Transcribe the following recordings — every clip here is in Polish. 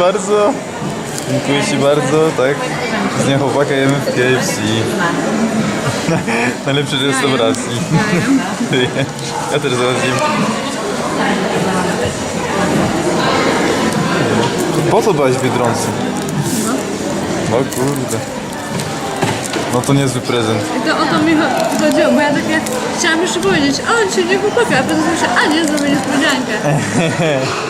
bardzo. Dziękuję Ci bardzo, tak. Z dnia chłopaka jemy w KFC. Najlepszej restauracji. Ja też zaraz jem. Po co byłaś w Biedronce? No kurde. No to niezły prezent. To o to mi cho- chodziło, bo ja takie chciałam jeszcze powiedzieć, o dzisiaj nie chłopaka, a potem myślę, a nie, zrobię niespodziankę.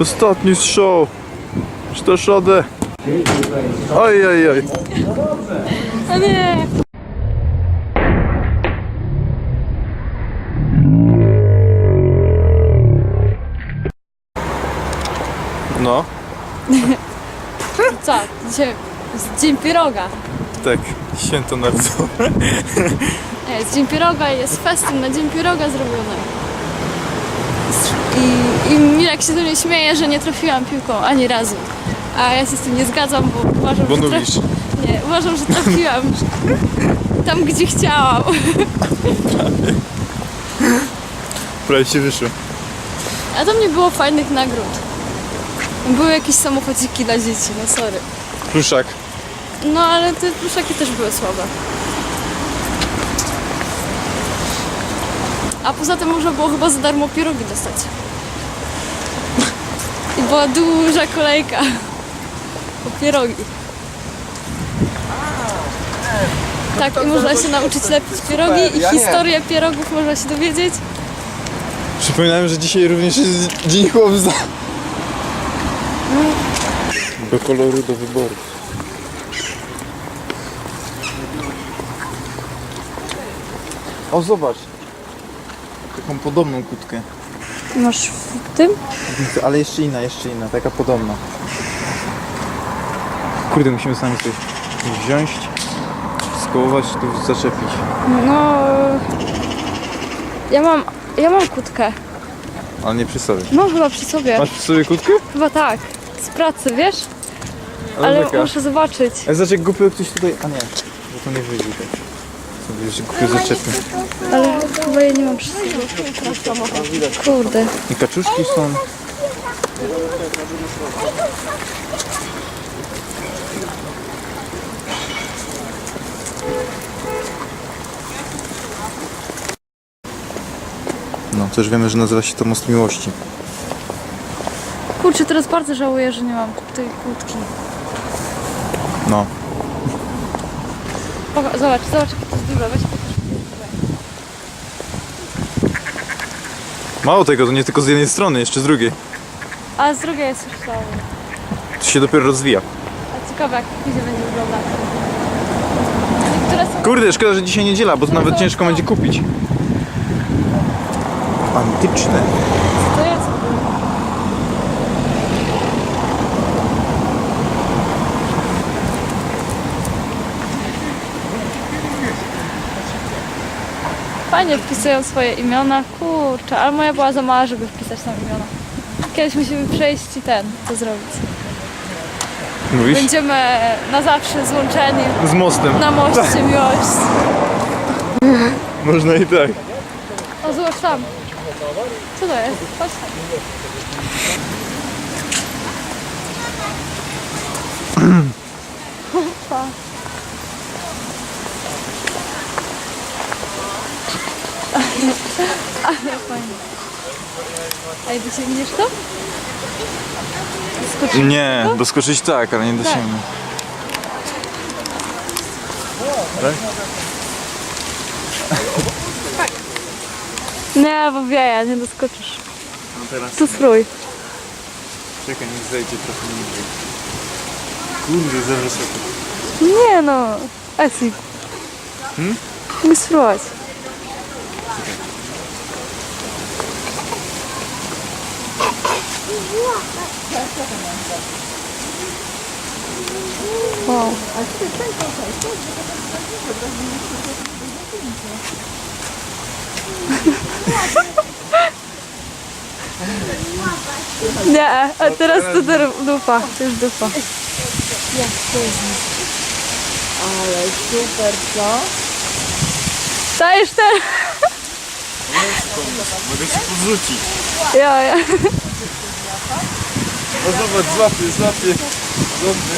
Ostatni strzał. Czy szodę? Oj, oj, oj. Nie! No, Co? Dzisiaj jest dzień piroga. tak. Święto narodowe. Nie, jest dzień piroga i jest festyn na dzień piroga zrobiony. I, I się do mnie śmieje, że nie trafiłam piłką ani razu. A ja się z tym nie zgadzam, bo uważam, Bo że nubisz. Nie, uważam, że trafiłam tam, gdzie chciałam. Prawie ci wyszło. A tam nie było fajnych nagród. Były jakieś samochodziki dla dzieci, no sorry. Pluszak. No ale te pluszaki też były słabe. A poza tym można było chyba za darmo pierogi dostać. I była duża kolejka po pierogi. Tak, i można się nauczyć lepić pierogi i historię pierogów można się dowiedzieć. Przypominałem, że dzisiaj również jest Dzień Chłopca. Do koloru do wyboru. O, zobacz. Taką podobną kutkę. Masz w tym? Ale jeszcze inna, jeszcze inna, taka podobna. Kurde, musimy sami coś wziąć, skołować, tu zaczepić. No... Ja mam, ja mam kutkę. Ale nie przy sobie. Mam chyba przy sobie. Masz przy sobie kutkę? Chyba tak. Z pracy, wiesz? Ale taka. muszę zobaczyć. A jak głupio ktoś tutaj... A nie, bo to nie wyjdzie tak. Sobie jeszcze głupio zaczepię. Ale chyba ja nie mam przy sobie. Kurde. I kaczuszki są. No, też wiemy, że nazywa się to Most Miłości. Kurczę, teraz bardzo żałuję, że nie mam tej kłódki. No. Zobacz, zobacz, Weź pokaż. Mało tego, to nie tylko z jednej strony, jeszcze z drugiej. A z drugiej jest już to. To się dopiero rozwija. A ciekawe, jak później będzie wyglądać. Niektóre są... Kurde, szkoda, że dzisiaj niedziela, bo to nawet ciężko będzie kupić. Antyczne. To jest. Fajnie wpisują swoje imiona, kurczę, ale moja była za mała, żeby wpisać tam imiona. Kiedyś musimy przejść i ten, to zrobić. Mówisz? Będziemy na zawsze złączeni Z mostem. na moście miłości. Można i tak. O, zobacz tam. Co to jest? Chodź tam. Pa. Ale fajnie. Ej, dosięgniesz to? Skoczysz Nie, doskoczyć tak, ale nie dosięgnę. Tak? Nie, bo wieja, nie doskoczysz. No teraz Tu spróbuj. czekaj, niech zejdzie trochę niżej. Kurde, za wysoko. Nie no, Esi. Hmm? Mogę spróbować. Wow. Nie, a teraz to dur- dupa, to jest dupa. Ale super, co? Dajesz ten. Mogę się podrzucić. Ja, ja. No zobacz, złapię, złapię. Złapię.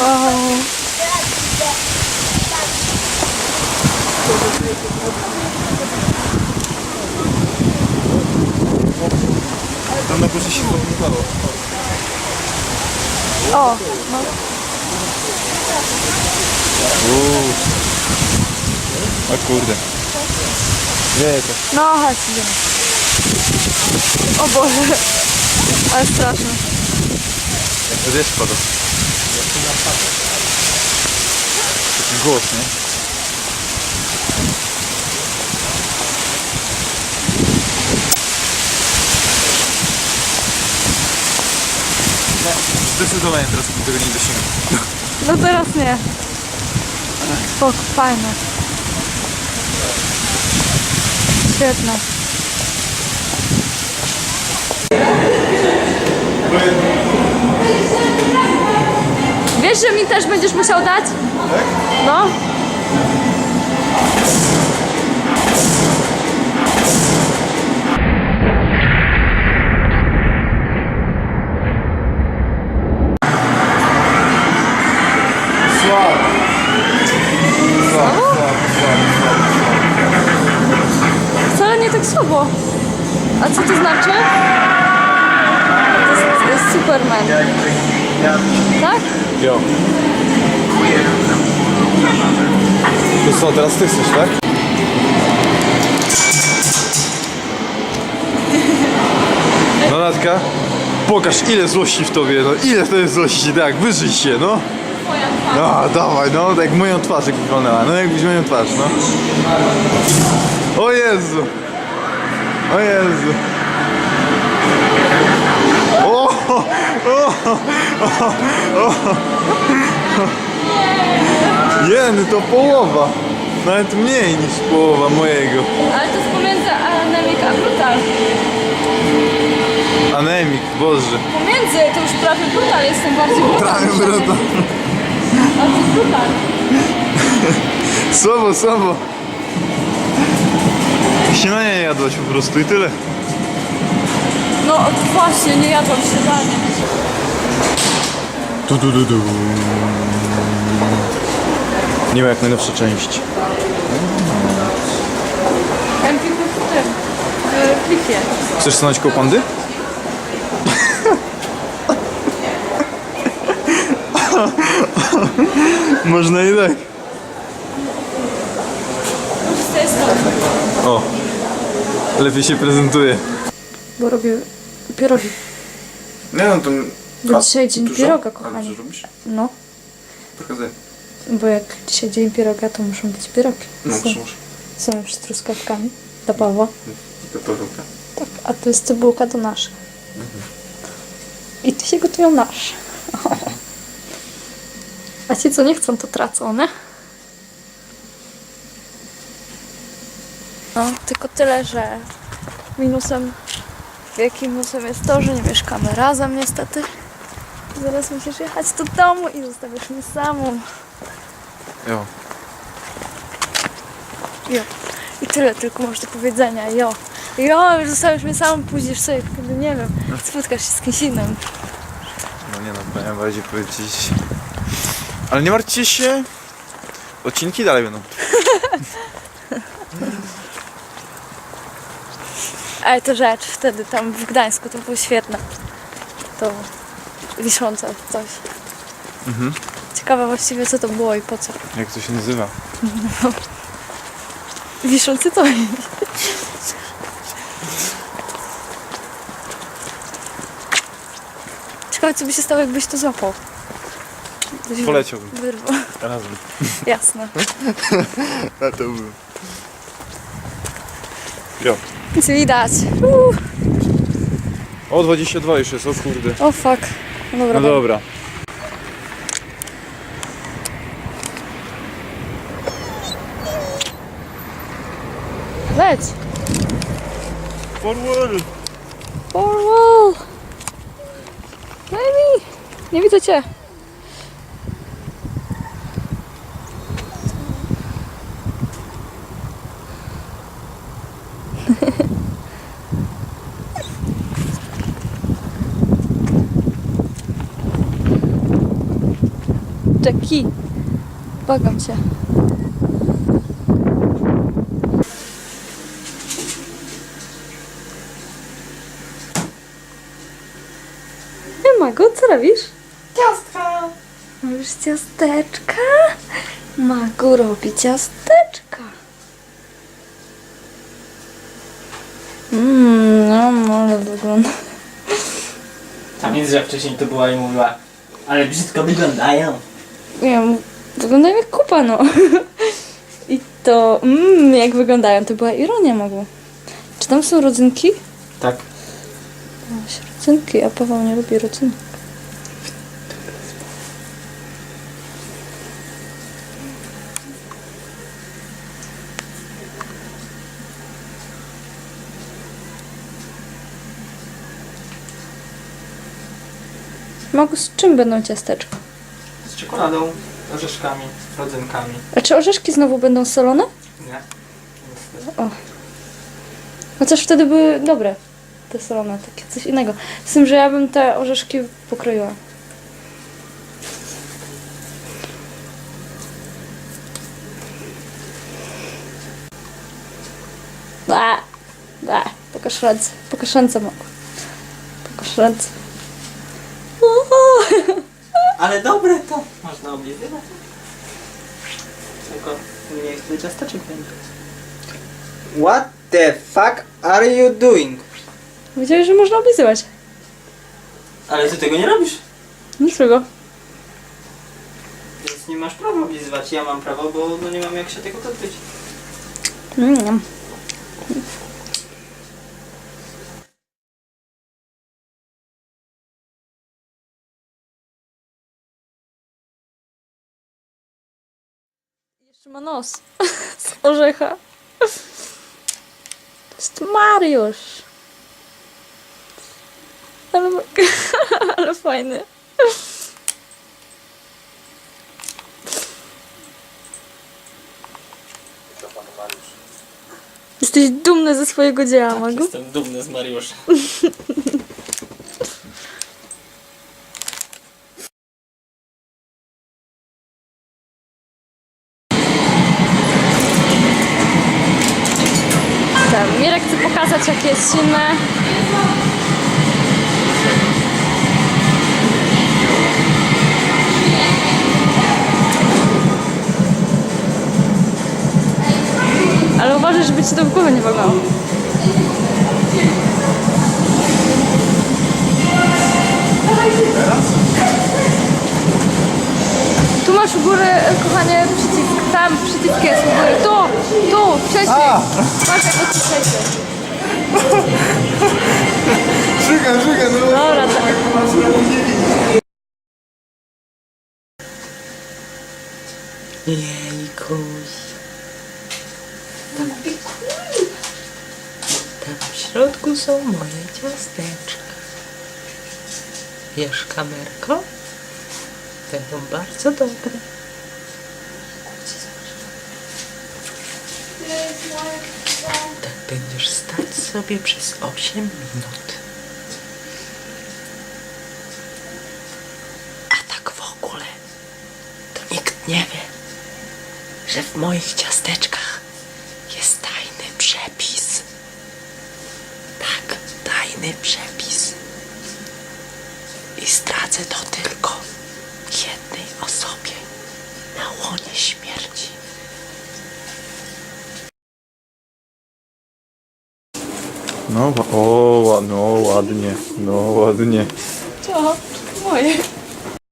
Wow. Tam na górze się zablokowało. O, no. Uuu. A kurde. Nie, to. No, chodź, idziemy. O Boże. Ale straszne. Jak to deszcz pada. Taki głos, nie? Zdecydowanie teraz bym tego nie dosięgnął. No teraz nie. Spoko, fajne. Świetne. Wiesz, że mi też będziesz musiał dać? Tak? No. A co to znaczy? To jest, Superman. Tak? Jo. To co, teraz ty chcesz, tak? No Natka, pokaż ile złości w tobie, no ile to jest złości, tak, wyżyj się, no. No, dawaj, no, tak jak moją twarz wyglądała, no jakbyś moją twarz, no. O Jezu. O Jezu. O, o, o, o. Jeny, to połowa. Nawet mniej niż połowa mojego. Ale to jest pomiędzy Anemic a Brutal. Anemik, Boże. Pomiędzy, to już prawie Brutal, jestem bardziej Brutal. Prawie niż brata. Anemic. A to jest Brutal. Słabo, słabo. Śniadanie nie jadłaś po prostu i tyle. No właśnie, nie jadłam śniadania. Du, du, du, du. Nie ma jak najnowsza część. MVP w tym, w klipie. Chcesz stanąć koło pandy? Można i tak. Z tej strony. O, lepiej się prezentuje. Bo robię pierogi. Nie no to... Bo dzisiaj dzień pieroga, kochani. robisz? No, Pokazuję. bo jak dzisiaj dzień pieroga, to muszą być pierogi. No, Są, muszę, muszę. są już z truskawkami dla Pawła. To perełka. Tak, a to jest cebulka do naszych. I tu się gotują nasze. A ci, co nie chcą, to tracą, nie? No, tylko tyle, że minusem, wielkim minusem jest to, że nie mieszkamy razem niestety. Zaraz musisz jechać do domu i zostawiasz mnie samą. Jo. Jo. I tyle tylko masz do powiedzenia, jo. Jo, już zostawiasz mnie samą, pójdziesz sobie, kiedy nie wiem, spotkasz się z kimś innym. No nie no, powinien bardziej powiedzieć... Ale nie martwcie się. Odcinki dalej będą. Ale to rzecz wtedy tam w Gdańsku to było świetne. To wiszące coś. Mhm. Ciekawe właściwie co to było i po co. Jak to się nazywa? Wiszący to Ciekawe co by się stało jakbyś to złapał. Byś wy- Poleciałbym. Wyrwał. Razem. Jasne. A to był. Jo. Nic widać. Uuu. O, 22 już jest, o kurde. O fuck. No dobra, No dobra. dobra. Leć. Forward! Forward. Baby. Nie widzę cię. Jackie. Błagam cię. Mago, co robisz? Ciastka! Robisz ciasteczka? Magu robi ciasteczka. Mmm, no, no, ale wygląda. Tam jest, że wcześniej to była i mówiła, ale brzydko wyglądają. Nie wiem, wyglądają jak kupa, no. I to, mmm, jak wyglądają, to była ironia Magu. Czy tam są rodzynki? Tak. Masz rodzynki, a Paweł nie lubi rodzynek. Magu, z czym będą ciasteczka? Czekoladą, orzeszkami, rodzynkami. A czy orzeszki znowu będą solone? Nie? Chociaż wtedy były dobre. Te solone, takie coś innego. Z tym, że ja bym te orzeszki pokroiła. Ba, ba, pokaż ręce, pokaż ręce, Magu. Pokaż ręce. Ale dobre to! Można oblizywać. Tylko nie chcę ciasteczek będzie. What the fuck are you doing? Wiedziałeś, że można oblizywać. Ale ty tego nie robisz. Niczego. Więc nie masz prawa oblizywać. Ja mam prawo, bo no nie mam jak się tego pozbyć. Mm. Jeszcze ma nos z orzecha. To jest Mariusz. Ale, ale fajny. Jesteś dumny ze swojego dzieła, Magu? Jestem dumny z Mariusza. Ten Mirek chce pokazać, jakie jest silne. Ale uważaj, żeby ci to w głowę nie wagało. Tu masz u góry, kochanie, przycisk. Tam przycisk jest u góry. Tu, tu, wcześniej. Patrz jak odciskajcie. Żygam, żygam, no. Dobra, tak. Jejkuś. Tam, tam w środku są moje ciasteczka. Wiesz, kamerko? Będą bardzo dobre. Tak będziesz stać sobie przez 8 minut. A tak w ogóle, to nikt nie wie, że w moich ciasteczkach jest tajny przepis. Tak, tajny przepis. I zdradzę to tylko jednej osobie na łonie śmierci. No, o, no ładnie, no ładnie. Co? Moje.